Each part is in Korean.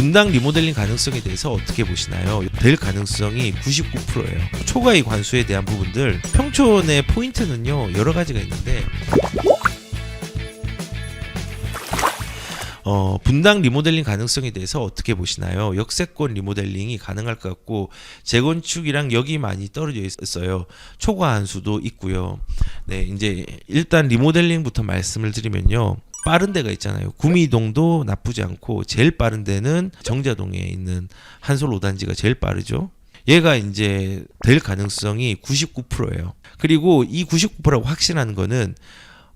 분당 리모델링 가능성에 대해서 어떻게 보시나요? 될 가능성이 99%예요. 초과이 관수에 대한 부분들 평촌의 포인트는요 여러 가지가 있는데 어, 분당 리모델링 가능성에 대해서 어떻게 보시나요? 역세권 리모델링이 가능할 것 같고 재건축이랑 역이 많이 떨어져 있어요. 초과 한수도 있고요. 네, 이제 일단 리모델링부터 말씀을 드리면요. 빠른 데가 있잖아요. 구미동도 나쁘지 않고 제일 빠른 데는 정자동에 있는 한솔 5단지가 제일 빠르죠. 얘가 이제 될 가능성이 99%예요. 그리고 이 99%라고 확신하는 거는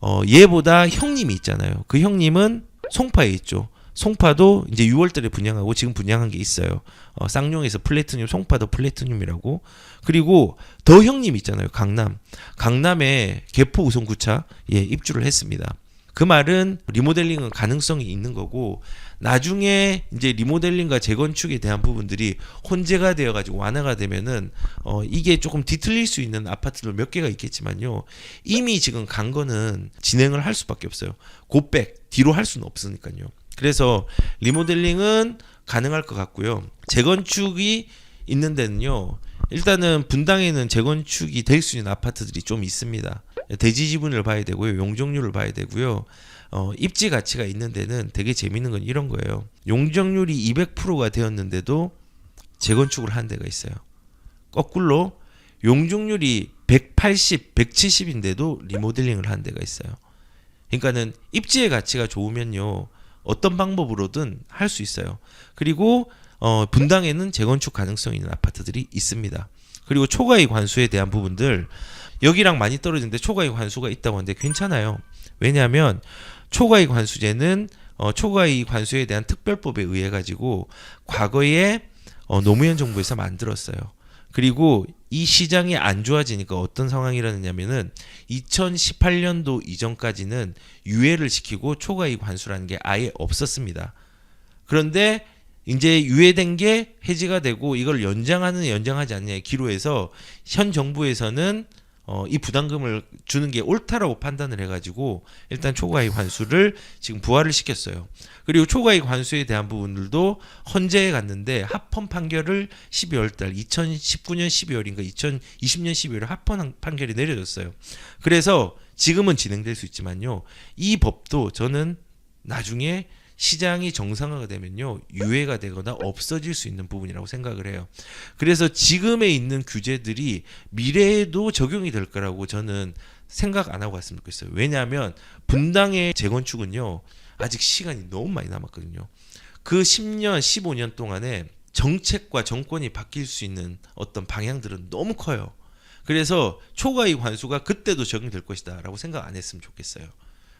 어, 얘보다 형님이 있잖아요. 그 형님은 송파에 있죠. 송파도 이제 6월달에 분양하고 지금 분양한 게 있어요. 어, 쌍용에서 플래티늄, 송파도 플래티늄이라고. 그리고 더 형님 있잖아요. 강남. 강남에 개포 우선구차 예, 입주를 했습니다. 그 말은 리모델링은 가능성이 있는 거고 나중에 이제 리모델링과 재건축에 대한 부분들이 혼재가 되어 가지고 완화가 되면은 어 이게 조금 뒤틀릴 수 있는 아파트들 몇 개가 있겠지만요. 이미 지금 간 거는 진행을 할 수밖에 없어요. 고백 뒤로 할 수는 없으니까요. 그래서 리모델링은 가능할 것 같고요. 재건축이 있는 데는요. 일단은 분당에는 재건축이 될 수 있는 아파트들이 좀 있습니다. 대지 지분을 봐야 되고요. 용적률을 봐야 되고요. 어, 입지 가치가 있는 데는 되게 재밌는 건 이런 거예요. 용적률이 200%가 되었는데도 재건축을 한 데가 있어요. 거꾸로 용적률이 180, 170인데도 리모델링을 한 데가 있어요. 그러니까는 입지의 가치가 좋으면요. 어떤 방법으로든 할 수 있어요. 그리고 어, 분당에는 재건축 가능성 있는 아파트들이 있습니다. 그리고 초과이익 환수에 대한 부분들 여기랑 많이 떨어지는데 초과이익 환수가 있다고 하는데 괜찮아요. 왜냐하면 초과이익 환수제는 어, 초과이익 환수에 대한 특별법에 의해 가지고 과거에 어, 노무현 정부에서 만들었어요. 그리고 이 시장이 안 좋아지니까 어떤 상황이라느냐면은 2018년도 이전까지는 유예를 시키고 초과이익 환수라는 게 아예 없었습니다. 그런데 이제 유예된 게 해지가 되고 이걸 연장하는 연장하지 않느냐의 기로에서 현 정부에서는 어, 이 부담금을 주는 게 옳다라고 판단을 해가지고 일단 초과이익 환수를 지금 부활을 시켰어요. 그리고 초과이익 환수에 대한 부분들도 헌재에 갔는데 합헌 판결을 12월달 2019년 12월인가 2020년 12월에 합헌 판결이 내려졌어요. 그래서 지금은 진행될 수 있지만요, 이 법도 저는 나중에 시장이 정상화가 되면요 유예가 되거나 없어질 수 있는 부분이라고 생각을 해요. 그래서 지금에 있는 규제들이 미래에도 적용이 될 거라고 저는 생각 안 하고 갔으면 좋겠어요. 왜냐하면 분당의 재건축은요 아직 시간이 너무 많이 남았거든요. 그 10년, 15년 동안에 정책과 정권이 바뀔 수 있는 어떤 방향들은 너무 커요. 그래서 초과이익 환수가 그때도 적용될 것이다라고 생각 안 했으면 좋겠어요.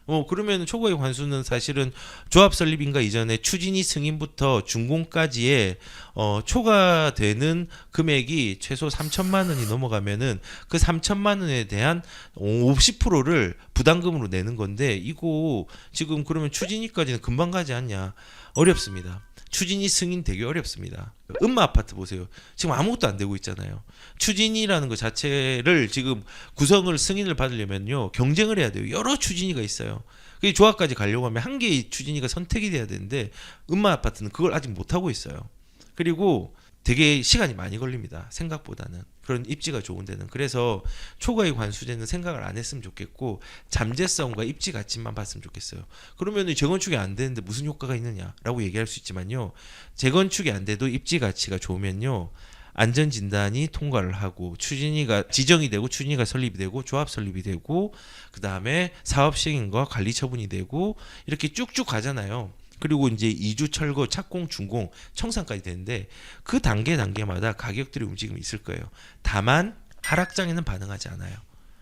어 그러면 초과이익 환수는 사실은 조합 설립인가 이전에 추진이 승인부터 준공까지의 어 초과되는 금액이 최소 3천만 원이 넘어가면은 그 3천만 원에 대한 50%를 부담금으로 내는 건데 이거 지금 그러면 추진위까지는 금방 가지 않냐 어렵습니다. 추진이 승인 되게 어렵습니다. 음마 아파트 보세요. 지금 아무것도 안 되고 있잖아요. 추진이라는 것 자체를 지금 구성을 승인을 받으려면요 경쟁을 해야 돼요. 여러 추진이가 있어요. 그 조합까지 가려고 하면 한 개의 추진이가 선택이 돼야 되는데 음마 아파트는 그걸 아직 못 하고 있어요. 그리고 되게 시간이 많이 걸립니다. 생각보다는 그런 입지가 좋은 데는 그래서 초과이익 환수제는 생각을 안 했으면 좋겠고 잠재성과 입지 가치만 봤으면 좋겠어요. 그러면 재건축이 안 되는데 무슨 효과가 있느냐라고 얘기할 수 있지만요. 재건축이 안 돼도 입지 가치가 좋으면요. 안전 진단이 통과를 하고 추진위가 지정이 되고 추진위가 설립이 되고 조합 설립이 되고 그 다음에 사업 시행과 관리 처분이 되고 이렇게 쭉쭉 가잖아요. 그리고 이제 이주 철거, 착공, 준공, 청산까지 되는데 그 단계 단계마다 가격들이 움직임이 있을 거예요. 다만 하락장에는 반응하지 않아요.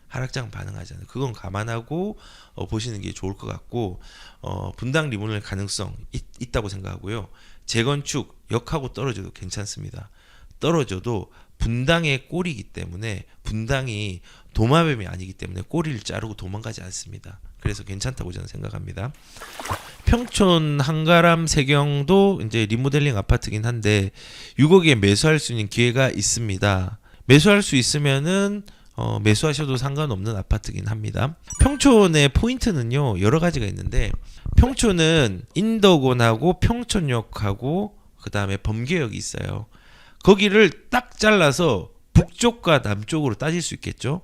하락장 반응하지 않아요. 그건 감안하고 어, 보시는 게 좋을 것 같고 어, 분당 리모델 가능성 있, 있다고 생각하고요. 재건축 역하고 떨어져도 괜찮습니다. 떨어져도 분당의 꼴이기 때문에 분당이 도마뱀이 아니기 때문에 꼬리를 자르고 도망가지 않습니다. 그래서 괜찮다고 저는 생각합니다. 평촌 한가람 세경도 이제 리모델링 아파트긴 한데 6억에 매수할 수 있는 기회가 있습니다. 매수할 수 있으면은 어, 매수하셔도 상관없는 아파트긴 합니다. 평촌의 포인트는요 여러 가지가 있는데 평촌은 인덕원하고 평촌역하고 그 다음에 범계역이 있어요. 거기를 딱 잘라서 북쪽과 남쪽으로 따질 수 있겠죠.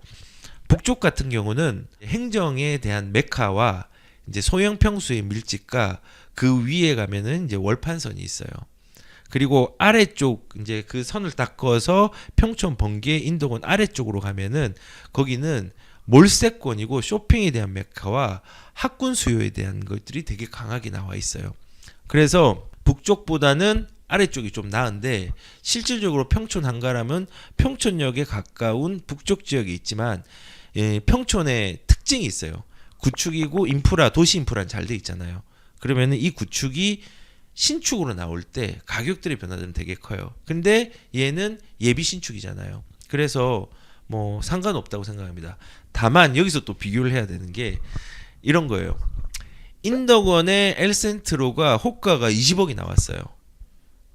북쪽 같은 경우는 행정에 대한 메카와 이제 소형 평수의 밀집과 그 위에 가면은 이제 월판선이 있어요. 그리고 아래쪽 이제 그 선을 딱 그어서 평촌 번개 인도권 아래쪽으로 가면은 거기는 몰세권이고 쇼핑에 대한 메카와 학군 수요에 대한 것들이 되게 강하게 나와 있어요. 그래서 북쪽보다는 아래쪽이 좀 나은데 실질적으로 평촌 한가라면 평촌역에 가까운 북쪽 지역이 있지만 예, 평촌의 특징이 있어요. 구축이고 인프라 도시 인프라는 잘 돼 있잖아요. 그러면은 이 구축이 신축으로 나올 때 가격들의 변화들은 되게 커요. 근데 얘는 예비 신축이잖아요. 그래서 뭐 상관없다고 생각합니다. 다만 여기서 또 비교를 해야 되는 게 이런 거예요. 인덕원의 엘센트로가 호가가 20억이 나왔어요.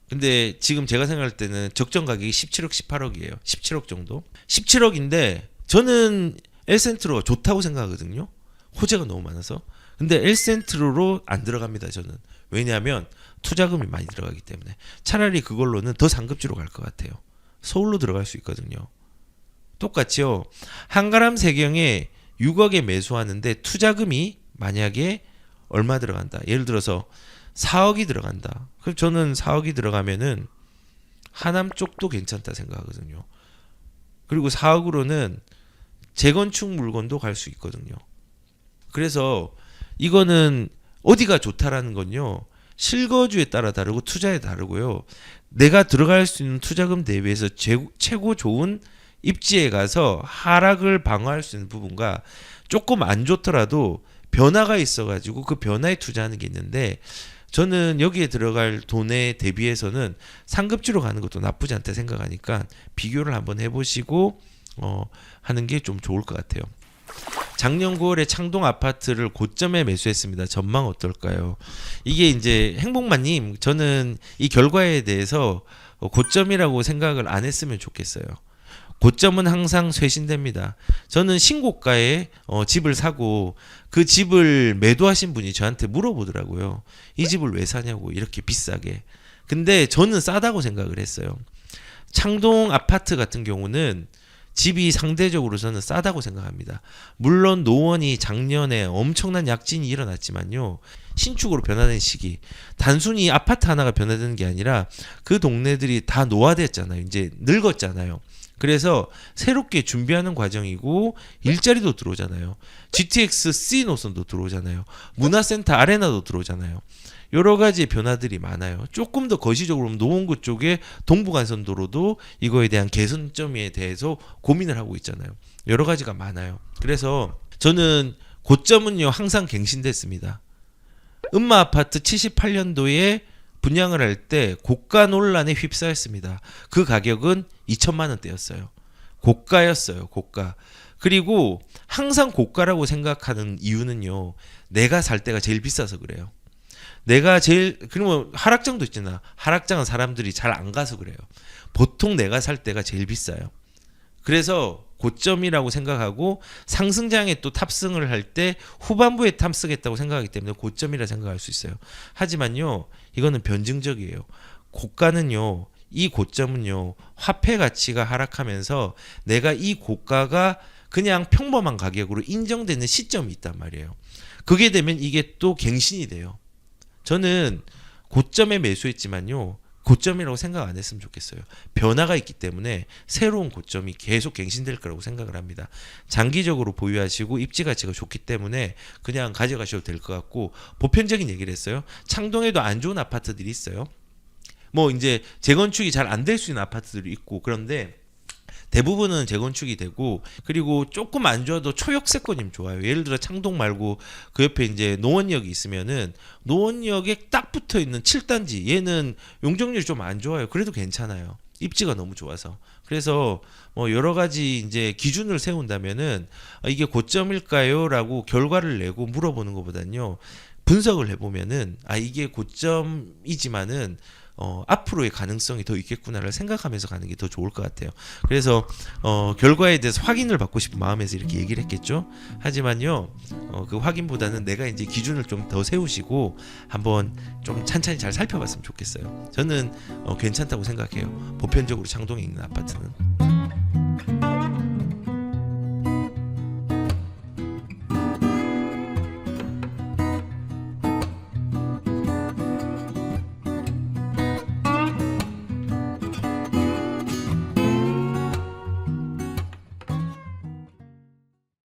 근데 지금 제가 생각할 때는 적정 가격이 17억, 18억이에요. 17억 정도. 17억인데 저는 엘센트로 좋다고 생각하거든요. 호재가 너무 많아서. 근데 엘센트로로 안 들어갑니다. 저는. 왜냐하면 투자금이 많이 들어가기 때문에 차라리 그걸로는 더 상급지로 갈 것 같아요. 서울로 들어갈 수 있거든요. 똑같이요. 한가람 세경에 6억에 매수하는데 투자금이 만약에 얼마 들어간다. 예를 들어서 4억이 들어간다. 그럼 저는 4억이 들어가면은 하남 쪽도 괜찮다 생각하거든요. 그리고 4억으로는 재건축 물건도 갈 수 있거든요. 그래서 이거는 어디가 좋다라는 건요. 실거주에 따라 다르고 투자에 다르고요. 내가 들어갈 수 있는 투자금 대비해서 제, 최고 좋은 입지에 가서 하락을 방어할 수 있는 부분과 조금 안 좋더라도 변화가 있어가지고 그 변화에 투자하는 게 있는데 저는 여기에 들어갈 돈에 대비해서는 상급지로 가는 것도 나쁘지 않다 생각하니까 비교를 한번 해보시고 어, 하는 게 좀 좋을 것 같아요. 작년 9월에 창동 아파트를 고점에 매수했습니다. 전망 어떨까요? 이게 이제 행복만님 저는 이 결과에 대해서 어, 고점이라고 생각을 안 했으면 좋겠어요. 고점은 항상 쇄신됩니다. 저는 신고가에 어, 집을 사고 그 집을 매도하신 분이 저한테 물어보더라고요. 이 집을 왜 사냐고 이렇게 비싸게. 근데 저는 싸다고 생각을 했어요. 창동 아파트 같은 경우는 집이 상대적으로 저는 싸다고 생각합니다. 물론 노원이 작년에 엄청난 약진이 일어났지만요. 신축으로 변화된 시기. 단순히 아파트 하나가 변화되는 게 아니라 그 동네들이 다 노화됐잖아요. 이제 늙었잖아요. 그래서 새롭게 준비하는 과정이고 일자리도 들어오잖아요. GTX C 노선도 들어오잖아요. 문화센터 아레나도 들어오잖아요. 여러 가지 변화들이 많아요. 조금 더 거시적으로 노원구 쪽에 동부간선도로도 이거에 대한 개선점에 대해서 고민을 하고 있잖아요. 여러 가지가 많아요. 그래서 저는 고점은요 항상 갱신됐습니다. 음마 아파트 78년도에 분양을 할 때 고가 논란에 휩싸였습니다. 그 가격은 2천만 원대였어요. 고가였어요. 고가. 그리고 항상 고가라고 생각하는 이유는요. 내가 살 때가 제일 비싸서 그래요. 내가 제일 그러면 하락장도 있잖아. 하락장은 사람들이 잘 안 가서 그래요. 보통 내가 살 때가 제일 비싸요. 그래서 고점이라고 생각하고 상승장에 또 탑승을 할 때 후반부에 탑승했다고 생각하기 때문에 고점이라 생각할 수 있어요. 하지만요, 이거는 변증적이에요. 고가는요, 이 고점은요, 화폐 가치가 하락하면서 내가 이 고가가 그냥 평범한 가격으로 인정되는 시점이 있단 말이에요. 그게 되면 이게 또 갱신이 돼요. 저는 고점에 매수했지만요. 고점이라고 생각 안 했으면 좋겠어요. 변화가 있기 때문에 새로운 고점이 계속 갱신될 거라고 생각을 합니다. 장기적으로 보유하시고 입지 가치가 좋기 때문에 그냥 가져가셔도 될 것 같고 보편적인 얘기를 했어요. 창동에도 안 좋은 아파트들이 있어요. 뭐 이제 재건축이 잘 안 될 수 있는 아파트들이 있고 그런데 대부분은 재건축이 되고 그리고 조금 안 좋아도 초역세권이면 좋아요. 예를 들어 창동 말고 그 옆에 이제 노원역이 있으면은 노원역에 딱 붙어 있는 7단지 얘는 용적률이 좀 안 좋아요. 그래도 괜찮아요. 입지가 너무 좋아서 그래서 뭐 여러 가지 이제 기준을 세운다면은 아, 이게 고점일까요라고 결과를 내고 물어보는 것보다는요 분석을 해보면은 아 이게 고점이지만은 어, 앞으로의 가능성이 더 있겠구나를 생각하면서 가는 게 더 좋을 것 같아요. 그래서 어, 결과에 대해서 확인을 받고 싶은 마음에서 이렇게 얘기를 했겠죠. 하지만요, 어, 그 확인보다는 내가 이제 기준을 좀 더 세우시고 한번 좀 찬찬히 잘 살펴봤으면 좋겠어요. 저는 어, 괜찮다고 생각해요. 보편적으로 창동에 있는 아파트는.